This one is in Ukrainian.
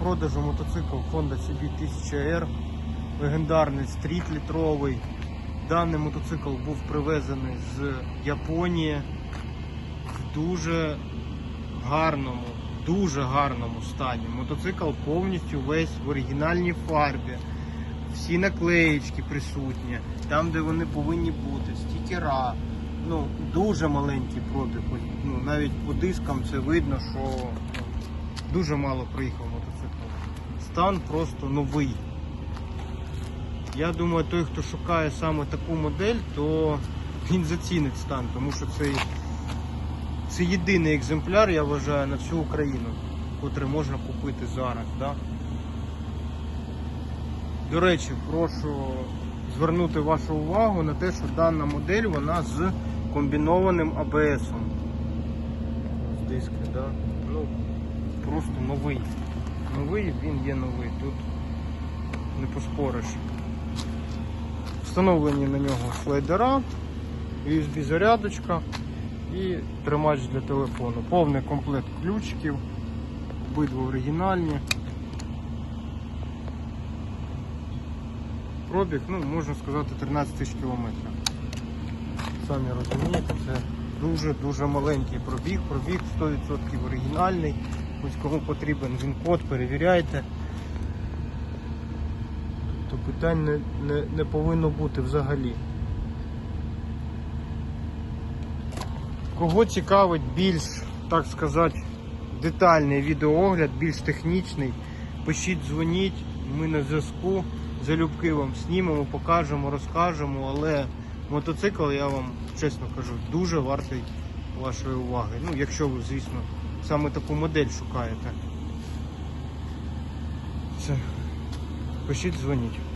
продажу мотоцикл Honda CB 1000R, легендарний стріт літровий. Даний мотоцикл був привезений з Японії в дуже гарному, дуже гарному стані. Мотоцикл повністю весь в оригінальній фарбі. Всі наклеїчки присутні, там, де вони повинні бути, стікера. Ну, дуже маленький пробіг. Ну, навіть по дискам це видно, що ну, дуже мало проїхав мотоцикл. Стан просто новий. Я думаю, той, хто шукає саме таку модель, то він зацінить стан, тому що це, це єдиний екземпляр, я вважаю, на всю Україну, котрий можна купити зараз. Да? До речі, прошу звернути вашу увагу на те, що дана модель вона з комбінованим АБС. З диски, да? Ну, просто новий. Новий, він є новий. Тут не поспориш. Встановлені на нього слайдера, USB зарядочка і тримач для телефону. Повний комплект ключиків, обидва оригінальні. Пробіг, ну, можна сказати, 13 тисяч кілометрів. Самі розумієте, це дуже-дуже маленький пробіг. Пробіг 100% оригінальний. Ось кому потрібен він-код, перевіряйте. То питань не, не, не повинно бути взагалі. Кого цікавить більш, так сказати, детальний відеоогляд, більш технічний, пишіть, дзвоніть, ми на зв'язку. Залюбки вам знімемо, покажемо, розкажемо, але мотоцикл, я вам чесно кажу, дуже вартий вашої уваги. Ну, якщо ви, звісно, саме таку модель шукаєте. Все. Пишіть, дзвоніть.